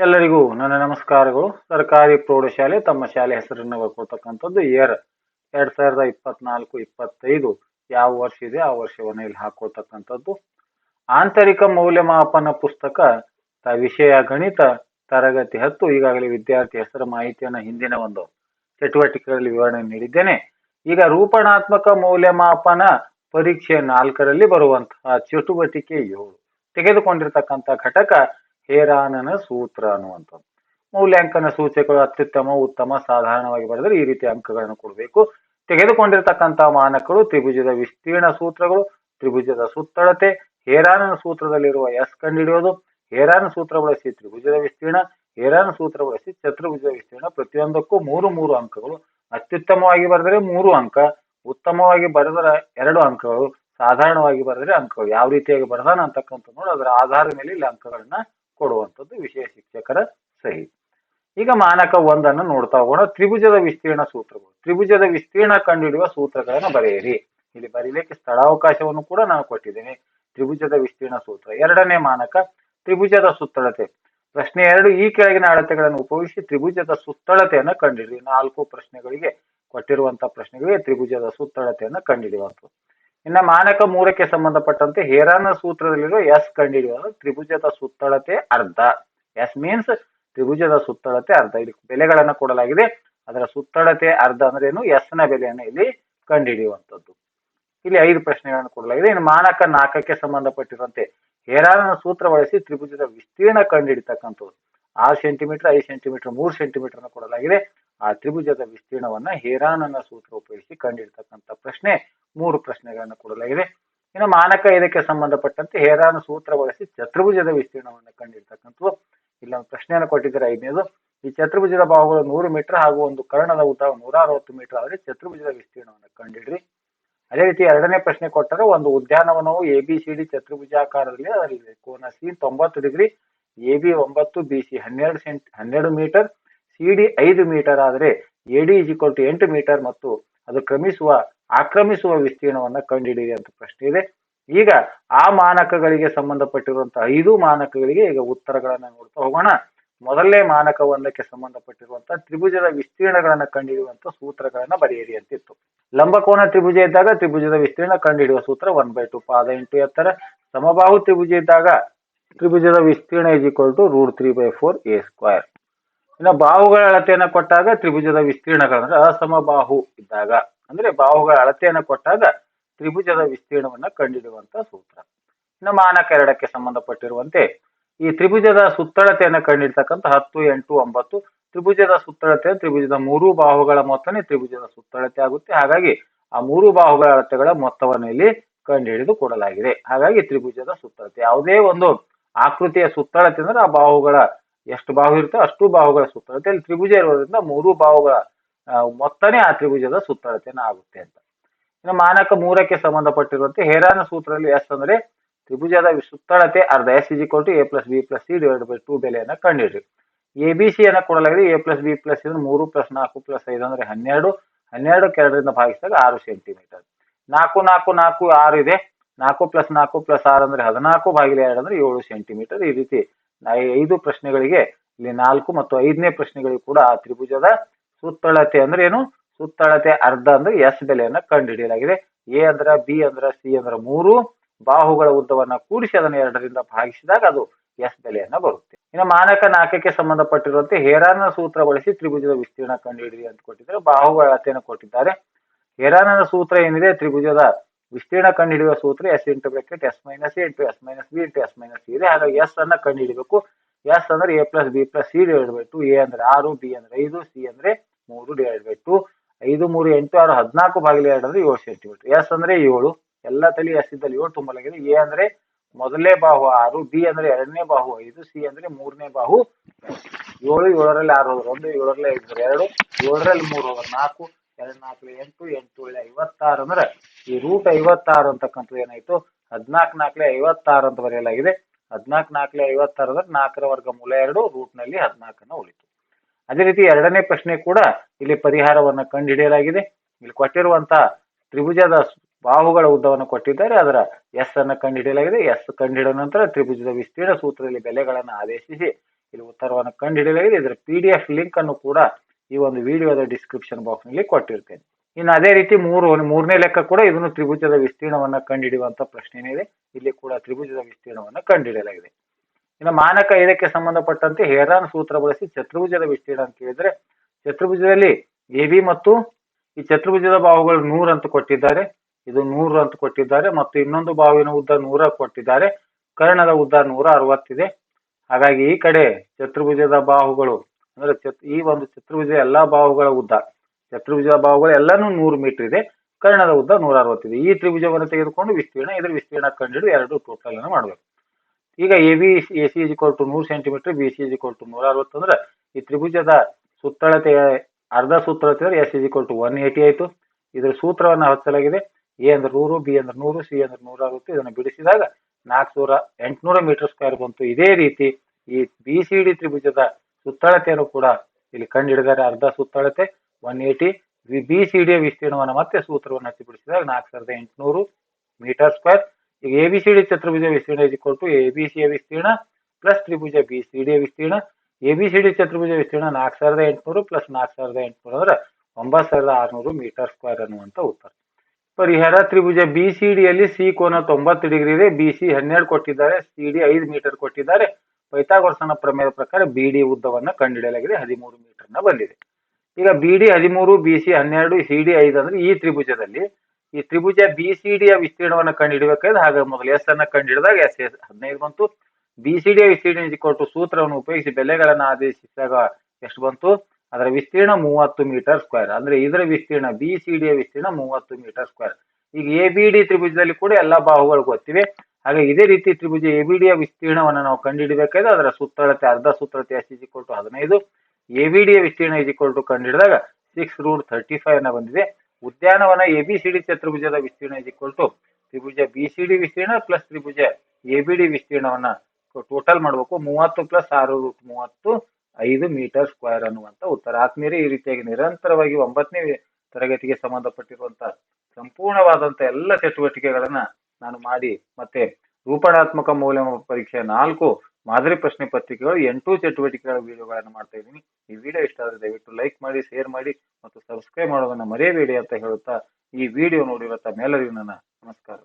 ಎಲ್ಲರಿಗೂ ನನ್ನ ನಮಸ್ಕಾರಗಳು. ಸರ್ಕಾರಿ ಪ್ರೌಢಶಾಲೆ ತಮ್ಮ ಶಾಲೆ ಹೆಸರನ್ನು ಬರ್ಕೊಳ್ತಕ್ಕಂಥದ್ದು ಇಯರ್ ಎರಡ್ ಸಾವಿರದ ಇಪ್ಪತ್ನಾಲ್ಕು, ಇಪ್ಪತ್ತೈದು ಯಾವ ವರ್ಷ ಇದೆ? ಆ ವರ್ಷವನ್ನು ಇಲ್ಲಿ ಹಾಕೊಳ್ತಕ್ಕಂಥದ್ದು. ಆಂತರಿಕ ಮೌಲ್ಯಮಾಪನ ಪುಸ್ತಕ, ತ- ವಿಷಯ ಗಣಿತ, ತರಗತಿ ಹತ್ತು. ಈಗಾಗಲೇ ವಿದ್ಯಾರ್ಥಿ ಹೆಸರ, ಮಾಹಿತಿಯನ್ನು ಹಿಂದಿನ ಒಂದು ಚಟುವಟಿಕೆಗಳಲ್ಲಿ ವಿವರಣೆ ನೀಡಿದ್ದೇನೆ. ಈಗ ರೂಪಣಾತ್ಮಕ ಮೌಲ್ಯಮಾಪನ ಪರೀಕ್ಷೆ ನಾಲ್ಕರಲ್ಲಿ ಬರುವಂತಹ ಚಟುವಟಿಕೆ ಏಳು. ತೆಗೆದುಕೊಂಡಿರ್ತಕ್ಕಂಥ ಘಟಕ ಹೇರಾನನ ಸೂತ್ರ ಅನ್ನುವಂಥದ್ದು. ಮೌಲ್ಯಾಂಕನ ಸೂಚಕಗಳು ಅತ್ಯುತ್ತಮ, ಉತ್ತಮ, ಸಾಧಾರಣವಾಗಿ ಬರೆದರೆ ಈ ರೀತಿ ಅಂಕಗಳನ್ನು ಕೊಡಬೇಕು. ತೆಗೆದುಕೊಂಡಿರ್ತಕ್ಕಂಥ ಮಾನಕಗಳು ತ್ರಿಭುಜದ ವಿಸ್ತೀರ್ಣ ಸೂತ್ರಗಳು, ತ್ರಿಭುಜದ ಸುತ್ತಳತೆ ಹೇರಾನನ ಸೂತ್ರದಲ್ಲಿರುವ ಎಸ್ ಕಂಡುಹಿಡಿಯೋದು ಹೇರಾನ ಸೂತ್ರ ಬಳಸಿ ತ್ರಿಭುಜದ ವಿಸ್ತೀರ್ಣ ಹೇರಾನ ಸೂತ್ರ ಬಳಸಿ ಚತುರ್ಭುಜದ ವಿಸ್ತೀರ್ಣ. ಪ್ರತಿಯೊಂದಕ್ಕೂ ಮೂರು ಮೂರು ಅಂಕಗಳು. ಅತ್ಯುತ್ತಮವಾಗಿ ಬರೆದರೆ ಮೂರು ಅಂಕ, ಉತ್ತಮವಾಗಿ ಬರೆದರೆ ಎರಡು ಅಂಕಗಳು, ಸಾಧಾರಣವಾಗಿ ಬರೆದರೆ ಅಂಕಗಳು. ಯಾವ ರೀತಿಯಾಗಿ ಬರೆದಾನ ಅಂತಕ್ಕಂಥ ನೋಡಿ. ಅದರ ಆಧಾರದ ಮೇಲೆ ಇಲ್ಲಿ ಅಂಕಗಳನ್ನ ಕೊಡುವಂಥದ್ದು ವಿಷಯ ಶಿಕ್ಷಕರ ಸಹಿ. ಈಗ ಮಾನಕ ಒಂದನ್ನು ನೋಡ್ತಾ ಹೋಗೋಣ. ತ್ರಿಭುಜದ ವಿಸ್ತೀರ್ಣ ಸೂತ್ರಗಳು. ತ್ರಿಭುಜದ ವಿಸ್ತೀರ್ಣ ಕಂಡುಹಿಡಿಯುವ ಸೂತ್ರಗಳನ್ನು ಬರೆಯಿರಿ. ಇಲ್ಲಿ ಬರೀಲಿಕ್ಕೆ ಸ್ಥಳಾವಕಾಶವನ್ನು ಕೂಡ ನಾನು ಕೊಟ್ಟಿದ್ದೇನೆ. ತ್ರಿಭುಜದ ವಿಸ್ತೀರ್ಣ ಸೂತ್ರ. ಎರಡನೇ ಮಾನಕ, ತ್ರಿಭುಜದ ಸುತ್ತಳತೆ ಪ್ರಶ್ನೆ ಎರಡು, ಈ ಕೆಳಗಿನ ಅಳತೆಗಳನ್ನು ಉಪಯೋಗಿಸಿ ತ್ರಿಭುಜದ ಸುತ್ತಳತೆಯನ್ನು ಕಂಡುಹಿಡಿಯಿರಿ. ನಾಲ್ಕು ಪ್ರಶ್ನೆಗಳಿಗೆ ಕೊಟ್ಟಿರುವಂತಹ ಪ್ರಶ್ನೆಗಳಿಗೆ ತ್ರಿಭುಜದ ಸುತ್ತಳತೆಯನ್ನು ಕಂಡುಹಿಡಿಯುವಂಥದ್ದು. ಇನ್ನ ಮಾನಕ ಮೂರಕ್ಕೆ ಸಂಬಂಧಪಟ್ಟಂತೆ ಹೇರಾನ ಸೂತ್ರದಲ್ಲಿರುವ ಎಸ್ ಕಂಡುಹಿಡಿಯುವುದು ತ್ರಿಭುಜದ ಸುತ್ತಳತೆ ಅರ್ಧ. ಎಸ್ ಮೀನ್ಸ್ ತ್ರಿಭುಜದ ಸುತ್ತಳತೆ ಅರ್ಧ. ಇಲ್ಲಿ ಬೆಲೆಗಳನ್ನ ಕೊಡಲಾಗಿದೆ. ಅದರ ಸುತ್ತಳತೆ ಅರ್ಧ ಅಂದ್ರೆ ಏನು? ಎಸ್ನ ಬೆಲೆಯನ್ನು ಇಲ್ಲಿ ಕಂಡುಹಿಡಿಯುವಂಥದ್ದು ಇಲ್ಲಿ ಐದು ಪ್ರಶ್ನೆಗಳನ್ನು ಕೊಡಲಾಗಿದೆ. ಇನ್ನು ಮಾನಕ ನಾಲ್ಕಕ್ಕೆ ಸಂಬಂಧಪಟ್ಟಿರುವಂತೆ ಹೇರಾನ ಸೂತ್ರ ಬಳಸಿ ತ್ರಿಭುಜದ ವಿಸ್ತೀರ್ಣ ಕಂಡುಹಿಡಿತಕ್ಕಂಥದ್ದು ಆರು ಸೆಂಟಿಮೀಟರ್ ಐದು ಸೆಂಟಿಮೀಟರ್ ಮೂರು ಸೆಂಟಿಮೀಟರ್ ಕೊಡಲಾಗಿದೆ. ಆ ತ್ರಿಭುಜದ ವಿಸ್ತೀರ್ಣವನ್ನ ಹೇರಾನನ ಸೂತ್ರ ಉಪಯೋಗಿಸಿ ಕಂಡುಹಿಡಿತಕ್ಕಂಥ ಪ್ರಶ್ನೆ ಮೂರು ಪ್ರಶ್ನೆಗಳನ್ನು ಕೊಡಲಾಗಿದೆ. ಇನ್ನು ಮಾನಕ ಇದಕ್ಕೆ ಸಂಬಂಧಪಟ್ಟಂತೆ ಹೇರಾನ ಸೂತ್ರ ಬಳಸಿ ಚತುರ್ಭುಜದ ವಿಸ್ತೀರ್ಣವನ್ನು ಇಲ್ಲ ಒಂದು ಪ್ರಶ್ನೆಯನ್ನು ಕೊಟ್ಟಿದ್ದಾರೆ ಐದನೇದು? ಈ ಚತುರ್ಭುಜದ ಬಾಹುಗಳು ನೂರು ಮೀಟರ್ ಹಾಗೂ ಒಂದು ಕರ್ಣದ ಉದ್ದ ನೂರ ಅರವತ್ತು ಮೀಟರ್ ಆದರೆ ಚತುರ್ಭುಜದ ವಿಸ್ತೀರ್ಣವನ್ನು ಕಂಡಿಡ್ರಿ ಅದೇ ರೀತಿ ಎರಡನೇ ಪ್ರಶ್ನೆ ಕೊಟ್ಟರೆ, ಒಂದು ಉದ್ಯಾನವನವು ಎ ಬಿ ಸಿ ಡಿ ಚತುರ್ಭುಜಾಕಾರದಲ್ಲಿ ಅದರಲ್ಲಿ ಕೋನ ಸಿ ತೊಂಬತ್ತು ಡಿಗ್ರಿ ಎ ಬಿ ಒಂಬತ್ತು ಬಿ ಸಿ ಹನ್ನೆರಡು ಸೆಂಟ್, ಹನ್ನೆರಡು ಮೀಟರ್ ಸಿ ಡಿ ಐದು ಮೀಟರ್ ಆದರೆ ಎ ಡಿ ಇಸ್ ಟು ಎಂಟು ಮೀಟರ್ ಮತ್ತು ಅದು ಕ್ರಮಿಸುವ, ಆಕ್ರಮಿಸುವ ವಿಸ್ತೀರ್ಣವನ್ನು ಕಂಡುಹಿಡಿಯಿರಿ ಅಂತ ಪ್ರಶ್ನೆ ಇದೆ. ಈಗ ಆ ಮಾನಕಗಳಿಗೆ ಸಂಬಂಧಪಟ್ಟಿರುವಂತಹ ಐದು ಮಾನಕಗಳಿಗೆ ಈಗ ಉತ್ತರಗಳನ್ನು ನೋಡ್ತಾ ಹೋಗೋಣ. ಮೊದಲನೇ ಮಾನಕ ಒಂದಕ್ಕೆ ಸಂಬಂಧಪಟ್ಟಿರುವಂತಹ ತ್ರಿಭುಜದ ವಿಸ್ತೀರ್ಣಗಳನ್ನು ಕಂಡುಹಿಡಿಯುವಂತ ಸೂತ್ರಗಳನ್ನು ಬರೆಯಿರಿ ಅಂತಿತ್ತು. ಲಂಬಕೋನ ತ್ರಿಭುಜ ಇದ್ದಾಗ ತ್ರಿಭುಜದ ವಿಸ್ತೀರ್ಣ ಕಂಡುಹಿಡಿಯುವ ಸೂತ್ರ ಒನ್ ಬೈ ಟು ಪಾದ ಇಂಟು ಎತ್ತರ. ಸಮಬಾಹು ತ್ರಿಭುಜ ಇದ್ದಾಗ ತ್ರಿಭುಜದ ವಿಸ್ತೀರ್ಣ is equal to root three by four A square ಇನ್ನು ಬಾಹುಗಳ ಅಳತೆಯನ್ನು ಕೊಟ್ಟಾಗ ತ್ರಿಭುಜದ ವಿಸ್ತೀರ್ಣಗಳಂದ್ರೆ ಅಸಮಬಾಹು ಇದ್ದಾಗ, ಅಂದ್ರೆ ಬಾಹುಗಳ ಅಳತೆಯನ್ನು ಕೊಟ್ಟಾಗ ತ್ರಿಭುಜದ ವಿಸ್ತೀರ್ಣವನ್ನ ಕಂಡುಹಿಡಿಯುವಂತ ಸೂತ್ರ. ಇನ್ನು ಮಾನಕ ಎರಡಕ್ಕೆ ಸಂಬಂಧಪಟ್ಟಿರುವಂತೆ, ಈ ತ್ರಿಭುಜದ ಸುತ್ತಳತೆಯನ್ನು ಕಂಡಿಡ್ತಕ್ಕಂಥ ಹತ್ತು, ಎಂಟು, ಒಂಬತ್ತು, ತ್ರಿಭುಜದ ಸುತ್ತಳತೆ, ತ್ರಿಭುಜದ ಮೂರು ಬಾಹುಗಳ ಮೊತ್ತನೇ ತ್ರಿಭುಜದ ಸುತ್ತಳತೆ ಆಗುತ್ತೆ. ಹಾಗಾಗಿ ಆ ಮೂರು ಬಾಹುಗಳ ಅಳತೆಗಳ ಮೊತ್ತವನ್ನು ಇಲ್ಲಿ ಕಂಡುಹಿಡಿದು ಕೊಡಲಾಗಿದೆ. ಹಾಗಾಗಿ ತ್ರಿಭುಜದ ಸುತ್ತಳತೆ. ಯಾವುದೇ ಒಂದು ಆಕೃತಿಯ ಸುತ್ತಳತೆ ಅಂದ್ರೆ ಆ ಬಾಹುಗಳ ಎಷ್ಟು ಬಾಹು ಇರುತ್ತೆ ಅಷ್ಟು ಬಾಹುಗಳ ಸುತ್ತಳತೆ ಅಲ್ಲಿ ತ್ರಿಭುಜ ಇರೋದ್ರಿಂದ ಮೂರು ಬಾಹುಗಳ ಮೊತ್ತನೇ ಆ ತ್ರಿಭುಜದ ಸುತ್ತಳತೆನ ಆಗುತ್ತೆ ಅಂತ. ಇನ್ನು ಮಾನಕ ಮೂರಕ್ಕೆ ಸಂಬಂಧಪಟ್ಟಿರುವಂತೆ ಹೇರಾನ ಸೂತ್ರದಲ್ಲಿ ಎಸ್ ಅಂದ್ರೆ ತ್ರಿಭುಜದ ಸುತ್ತಳತೆ ಅರ್ಧ ಎಸ್ ಇಜಿ ಕೊಟ್ಟು A plus B plus C divide by two ಬೆಲೆಯನ್ನು ಕಂಡುಹಿಡಿ ಎ ಬಿ ಸಿ ಅನ್ನ ಕೊಡಲಾಗಿದೆ ಎ ಪ್ಲಸ್ ಬಿ ಪ್ಲಸ್ ಅಂದ್ರೆ ಮೂರು ಪ್ಲಸ್ ನಾಲ್ಕು ಪ್ಲಸ್ ಐದು ಅಂದ್ರೆ ಹನ್ನೆರಡು ಹನ್ನೆರಡು ಎರಡರಿಂದ ಭಾಗಿಸಿದಾಗ ಆರು ಸೆಂಟಿಮೀಟರ್ ನಾಲ್ಕು ನಾಲ್ಕು ನಾಲ್ಕು ಆರು ಇದೆ. ನಾಲ್ಕು ಪ್ಲಸ್ ನಾಲ್ಕು ಪ್ಲಸ್ ಆರು ಅಂದ್ರೆ ಹದಿನಾಲ್ಕು ಬಾಗಿಲು ಎರಡು ಅಂದ್ರೆ ಏಳು ಸೆಂಟಿಮೀಟರ್ ಈ ರೀತಿ ಐದು ಪ್ರಶ್ನೆಗಳಿಗೆ, ಇಲ್ಲಿ ನಾಲ್ಕು ಮತ್ತು ಐದನೇ ಪ್ರಶ್ನೆಗಳಿಗೆ ಕೂಡ ಆ ತ್ರಿಭುಜದ ಸುತ್ತಳತೆ ಅಂದ್ರೆ ಏನು? ಸುತ್ತಳತೆ ಅರ್ಧ ಅಂದ್ರೆ ಎಸ್ ಬೆಲೆಯನ್ನು ಕಂಡುಹಿಡಿಯಲಾಗಿದೆ. ಎ ಅಂದ್ರ ಬಿ ಅಂದ್ರ ಸಿ ಅಂದ್ರ ಮೂರು. ಬಾಹುಗಳ ಉದ್ದವನ್ನ ಕೂಡಿಸಿ ಅದನ್ನ ಎರಡರಿಂದ ಭಾಗಿಸಿದಾಗ ಅದು ಎಸ್ ಬೆಲೆಯನ್ನ ಬರುತ್ತೆ. ಇನ್ನು ಮಾನಕ ನಾಲ್ಕಕ್ಕೆ ಸಂಬಂಧಪಟ್ಟಿರುವಂತೆ ಹೇರಾನ ಸೂತ್ರ ಬಳಸಿ ತ್ರಿಭುಜದ ವಿಸ್ತೀರ್ಣ ಕಂಡುಹಿಡಿಯಿರಿ ಅಂತ ಕೊಟ್ಟಿದ್ದಾರೆ. ಬಾಹುಗಳ ಅಳತೆಯನ್ನು ಕೊಟ್ಟಿದ್ದಾರೆ. ಹೇರಾನನ ಸೂತ್ರ ಏನಿದೆ? ತ್ರಿಭುಜದ ವಿಸ್ತೀರ್ಣ ಕಂಡುಹಿಡಿಯುವ ಸೂತ್ರ S into bracket S minus A into S minus B into S minus C ಇದೆ. ಹಾಗಾಗಿ ಎಸ್ ಅನ್ನ ಕಂಡುಹಿಡಿಬೇಕು. ಎಸ್ ಅಂದ್ರೆ A plus B plus C divide by two A ಅಂದ್ರೆ ಆರು ಬಿ ಅಂದ್ರೆ ಐದು ಸಿ ಅಂದ್ರೆ ಮೂರು ಡಿವೈಡ್ ಬೈ ಟು ಐದು, ಮೂರು, ಎಂಟು, ಆರು, ಹದಿನಾಲ್ಕು ಬಾಗಿಲು ಎರಡು ಅಂದ್ರೆ ಏಳು ಸೆಂಟಿಮೀಟರ್ ಎಸ್ ಅಂದ್ರೆ ಏಳು. ಎಲ್ಲ ತಲೆ ಎಸ್ ಇದ್ದಲ್ಲಿ ಏಳು ತುಂಬಲಾಗಿದೆ. ಎ ಅಂದ್ರೆ ಮೊದಲನೇ ಬಾಹು ಆರು ಬಿ ಅಂದ್ರೆ ಎರಡನೇ ಬಾಹು ಐದು ಸಿ ಅಂದ್ರೆ ಮೂರನೇ ಬಾಹು ಏಳು, ಏಳರಲ್ಲಿ ಆರು ಹೋದ್ರೆ ಒಂದು, ಏಳರಲ್ಲಿ ಐದು ಎರಡು, ಏಳರಲ್ಲಿ ಮೂರು ಹೋದ್ರೆ ನಾಲ್ಕು ಎರಡು ನಾಲ್ಕು ಎಂಟು ಎಂಟು ಐವತ್ತಾರು ಅಂದ್ರೆ ಈ ರೂಟ್ ಐವತ್ತಾರು ಅಂತಕ್ಕಂಥದ್ದು ಏನಾಯ್ತು? ಹದಿನಾಲ್ಕು ನಾಲ್ಕಲೆ ಐವತ್ತಾರು ಅಂತ ಬರೆಯಲಾಗಿದೆ. ಹದಿನಾಲ್ಕು ನಾಲ್ಕಲೆ ಐವತ್ತಾರು ಅಂದ್ರೆ ನಾಲ್ಕರ ವರ್ಗ ಮೂಲ ಎರಡು, ರೂಟ್ನಲ್ಲಿ ನಲ್ಲಿ ಹದಿನಾಲ್ಕನ್ನ ಉಳಿತು. ಅದೇ ರೀತಿ ಎರಡನೇ ಪ್ರಶ್ನೆ ಕೂಡ ಇಲ್ಲಿ ಪರಿಹಾರವನ್ನು ಕಂಡುಹಿಡಿಯಲಾಗಿದೆ. ಇಲ್ಲಿ ಕೊಟ್ಟಿರುವಂತಹ ತ್ರಿಭುಜದ ಬಾಹುಗಳ ಉದ್ದವನ್ನು ಕೊಟ್ಟಿದ್ದಾರೆ. ಅದರ ಎಸ್ ಅನ್ನು ಕಂಡುಹಿಡಿಯಲಾಗಿದೆ. ಎಸ್ ಕಂಡುಹಿಡಿದ ನಂತರ ತ್ರಿಭುಜದ ವಿಸ್ತೀರ್ಣ ಸೂತ್ರದಲ್ಲಿ ಬೆಲೆಗಳನ್ನು ಆದೇಶಿಸಿ ಇಲ್ಲಿ ಉತ್ತರವನ್ನು ಕಂಡುಹಿಡಿಯಲಾಗಿದೆ. ಇದರ ಪಿ ಡಿ ಎಫ್ ಲಿಂಕ್ ಅನ್ನು ಕೂಡ ಈ ಒಂದು ವಿಡಿಯೋದ ಡಿಸ್ಕ್ರಿಪ್ಷನ್ ಬಾಕ್ಸ್ನಲ್ಲಿ ಕೊಟ್ಟಿರ್ತೇನೆ. ಇನ್ನು ಅದೇ ರೀತಿ ಮೂರು, ಮೂರನೇ ಲೆಕ್ಕ ಕೂಡ ಇದನ್ನು ತ್ರಿಭುಜದ ವಿಸ್ತೀರ್ಣವನ್ನ ಕಂಡುಹಿಡಿಯುವಂತ ಪ್ರಶ್ನೆ ಇದೆ. ಇಲ್ಲಿ ಕೂಡ ತ್ರಿಭುಜದ ವಿಸ್ತೀರ್ಣವನ್ನ ಕಂಡುಹಿಡಿಯಲಾಗಿದೆ ಇನ್ನು ಮಾನಕ ಇದಕ್ಕೆ ಸಂಬಂಧಪಟ್ಟಂತೆ ಹೇರಾನ್ ಸೂತ್ರ ಬಳಸಿ ಚತುರ್ಭುಜದ ವಿಸ್ತೀರ್ಣ ಅಂತ ಹೇಳಿದ್ರೆ, ಚತುರ್ಭುಜದಲ್ಲಿ ಎ, ಬಿ ಮತ್ತು ಈ ಚತುರ್ಭುಜದ ಬಾಹುಗಳು ನೂರು ಅಂತ ಕೊಟ್ಟಿದ್ದಾರೆ. ಇದು ನೂರು ಅಂತ ಕೊಟ್ಟಿದ್ದಾರೆ ಮತ್ತು ಇನ್ನೊಂದು ಬಾಹುವಿನ ಉದ್ದ ನೂರ ಕೊಟ್ಟಿದ್ದಾರೆ. ಕರ್ಣದ ಉದ್ದ ನೂರ ಅರವತ್ತಿದೆ. ಹಾಗಾಗಿ ಈ ಕಡೆ ಚತುರ್ಭುಜದ ಬಾಹುಗಳು, ಅಂದ್ರೆ ಈ ಒಂದು ಚತುರ್ಭುಜ ಎಲ್ಲಾ ಬಾಹುಗಳ ಉದ್ದ ಚತುರ್ಭುಜದ ಬಾಹುಗಳು ಎಲ್ಲಾನು ನೂರು ಮೀಟರ್ ಇದೆ. ಕರ್ಣದ ಉದ್ದ ನೂರ ಅರವತ್ತಿದೆ ಈ ತ್ರಿಭುಜವನ್ನು ತೆಗೆದುಕೊಂಡು ವಿಸ್ತೀರ್ಣ ಇದರ ವಿಸ್ತೀರ್ಣ ಕಂಡು ಎರಡು ಟೋಟಲ್ ಅನ್ನು ಮಾಡಬೇಕು. ಈಗ A B A C is ಕೊಟ್ಟು ನೂರು ಸೆಂಟಿಮೀಟರ್ ಬಿ ಸಿ ಇಸ್ ಕೊಟ್ಟು ನೂರ ಅರವತ್ತು ಅಂದ್ರೆ ಈ ತ್ರಿಭುಜದ ಸುತ್ತಳತೆ ಅರ್ಧ ಸುತ್ತಳತೆ ಅಂದ್ರೆ s is to one eighty ಆಯ್ತು. ಇದ್ರ ಸೂತ್ರವನ್ನು ಹಚ್ಚಲಾಗಿದೆ. ಎ ಅಂದ್ರೆ ನೂರು ಬಿ ಅಂದ್ರೆ ನೂರು ಸಿ ಅಂದ್ರೆ ನೂರ ಅರವತ್ತು ಇದನ್ನು ಬಿಡಿಸಿದಾಗ ನಾಲ್ಕು ನೂರ ಎಂಟುನೂರ ಮೀಟರ್ ಸ್ಕ್ವೇರ್ ಬಂತು. ಇದೇ ರೀತಿ ಈ ಬಿ ಸಿ ಡಿ ತ್ರಿಭುಜದ ಸುತ್ತಳತೆಯನ್ನು ಕೂಡ ಇಲ್ಲಿ ಕಂಡು ಹಿಡಿದಾರೆ ಅರ್ಧ ಸುತ್ತಳತೆ ಒನ್ ವಿ ಬಿ ಸಿ ಡಿಯ ವಿಸ್ತೀರ್ಣವನ್ನು ಮತ್ತೆ ಸೂತ್ರವನ್ನು ಹಚ್ಚಿ ಬಿಡಿಸಿದಾಗ ನಾಲ್ಕು ಸಾವಿರದ ಎಂಟುನೂರು ಮೀಟರ್ ಸ್ಕ್ವೇರ್. ಈಗ ಎ ಬಿ ಸಿ ಡಿ ಚತುರ್ಭುಜ ವಿಸ್ತೀರ್ಣ is to A B C ಯ ವಿಸ್ತೀರ್ಣ ಪ್ಲಸ್ ತ್ರಿಭುಜ ಬಿ ಸಿ ಡಿ ವಿಸ್ತೀರ್ಣ. ಎ ಬಿ ಸಿ ಡಿ ಚತುರ್ಭುಜ ವಿಸ್ತೀರ್ಣ ನಾಲ್ಕು ಸಾವಿರದ ಎಂಟುನೂರು ಪ್ಲಸ್ ನಾಲ್ಕು ಸಾವಿರದ ಎಂಟುನೂರು ಅಂದ್ರೆ ಒಂಬತ್ತು ಸಾವಿರದ ಆರುನೂರು ಮೀಟರ್ ಸ್ಕ್ವೇರ್ ಅನ್ನುವಂಥ ಉತ್ತರ. ಪರಿಹಾರ ತ್ರಿಭುಜ ಬಿ ಸಿ ಡಿಯಲ್ಲಿ ಸಿ ಕೋನ ತೊಂಬತ್ತು ಡಿಗ್ರಿ ಇದೆ. ಬಿ ಸಿ ಹನ್ನೆರಡು ಕೊಟ್ಟಿದ್ದಾರೆ. ಸಿ ಡಿ ಐದು ಮೀಟರ್ ಕೊಟ್ಟಿದ್ದಾರೆ. ಪೈಥಾಗೋರ್ಸನ ಪ್ರಮೇಯದ ಪ್ರಕಾರ ಬಿ ಡಿ ಉದ್ದವನ್ನು ಕಂಡುಹಿಡಿಯಲಾಗಿದೆ. ಹದಿಮೂರು ಮೀಟರ್ನ ಬಂದಿದೆ. ಈಗ ಬಿ ಡಿ ಹದಿಮೂರು ಬಿ ಸಿ ಹನ್ನೆರಡು ಸಿ ಡಿ ಐದು ಅಂದ್ರೆ ಈ ತ್ರಿಭುಜದಲ್ಲಿ. ಈ ತ್ರಿಭುಜ ಬಿ ಸಿ ಡಿಯ ವಿಸ್ತೀರ್ಣವನ್ನು ಕಂಡುಹಿಡಬೇಕಾದ್ರೆ ಹಾಗೆ ಮೊದಲು ಎಸ್ ಅನ್ನ ಕಂಡುಹಿಡಿದಾಗ ಎಸ್ ಎಸ್ ಹದಿನೈದು ಬಂತು. ಬಿ ಸಿ ಡಿಯ ವಿಸ್ತೀರ್ಣ ಕೊಟ್ಟು ಸೂತ್ರವನ್ನು ಉಪಯೋಗಿಸಿ ಬೆಲೆಗಳನ್ನು ಆದೇಶಿಸಿದಾಗ ಎಷ್ಟು ಬಂತು? ಅದರ ವಿಸ್ತೀರ್ಣ ಮೂವತ್ತು ಮೀಟರ್ ಸ್ಕ್ವೇರ್ ಅಂದ್ರೆ ಇದರ ವಿಸ್ತೀರ್ಣ ಬಿ ಸಿ ಡಿಯ ವಿಸ್ತೀರ್ಣ ಮೂವತ್ತು ಮೀಟರ್ ಸ್ಕ್ವೇರ್ ಈಗ ಎ ಬಿ ಡಿ ತ್ರಿಭುಜದಲ್ಲಿ ಕೂಡ ಎಲ್ಲ ಬಾಹುಗಳು ಗೊತ್ತಿವೆ. ಹಾಗೆ ಇದೇ ರೀತಿ ತ್ರಿಭುಜ ಎ ಬಿ ಡಿಯ ವಿಸ್ತೀರ್ಣವನ್ನು ನಾವು ಕಂಡುಹಿಡಬೇಕಾದ್ರೆ ಅದರ ಸುತ್ತಳತೆ, ಅರ್ಧ ಸುತ್ತಳತೆ ಎಸ್ ಇಸ್ ಟು ಹದಿನೈದು. ಎ ಬಿ ಡಿಯ ವಿಸ್ತೀರ್ಣ ಇಸ್ ಟು ಕಂಡುಹಿಡಿದಾಗ ಸಿಕ್ಸ್ ರೂಟ್ ಥರ್ಟಿ ಫೈವ್ನ ಬಂದಿದೆ. ಉದ್ಯಾನವನ ಎ ಬಿ ಸಿ ಡಿ ಚತುರ್ಭುಜದ ವಿಸ್ತೀರ್ಣ ಇಸ್ ಟು ತ್ರಿಭುಜ ಬಿ ಸಿ ಡಿ ವಿಸ್ತೀರ್ಣ ಪ್ಲಸ್ ತ್ರಿಭುಜ ಎ ಬಿ ಡಿ ವಿಸ್ತೀರ್ಣವನ್ನ ಟೋಟಲ್ ಮಾಡಬೇಕು. ಮೂವತ್ತು ಪ್ಲಸ್ ಆರು ರೂಟ್ ಮೂವತ್ತು, ಐದು ಮೀಟರ್ ಸ್ಕ್ವೇರ್ ಅನ್ನುವಂತ ಉತ್ತರ. ಆತ್ಮೀಯರೇ, ಈ ರೀತಿಯಾಗಿ ನಿರಂತರವಾಗಿ ಒಂಬತ್ತನೇ ತರಗತಿಗೆ ಸಂಬಂಧಪಟ್ಟಿರುವಂತಹ ಸಂಪೂರ್ಣವಾದಂತ ಎಲ್ಲ ಚಟುವಟಿಕೆಗಳನ್ನ ನಾನು ಮಾಡಿ ಮತ್ತೆ ರೂಪಣಾತ್ಮಕ ಮೌಲ್ಯ ಪರೀಕ್ಷೆ ನಾಲ್ಕು ಮಾದರಿ ಪ್ರಶ್ನೆ ಪತ್ರಿಕೆಗಳು ಎಂಟು ಚಟುವಟಿಕೆಗಳ ವಿಡಿಯೋಗಳನ್ನು ಮಾಡ್ತಾ ಇದ್ದೀನಿ. ಈ ವಿಡಿಯೋ ಇಷ್ಟ ಆದರೆ ದಯವಿಟ್ಟು ಲೈಕ್ ಮಾಡಿ, ಶೇರ್ ಮಾಡಿ ಮತ್ತು ಸಬ್ಸ್ಕ್ರೈಬ್ ಮಾಡೋದನ್ನು ಮರೆಯಬೇಡಿ ಅಂತ ಹೇಳುತ್ತಾ ಈ ವಿಡಿಯೋ ನೋಡಿರೋ ತಮ್ಮೆಲ್ಲರಿಗೂ ನನ್ನ ನಮಸ್ಕಾರ.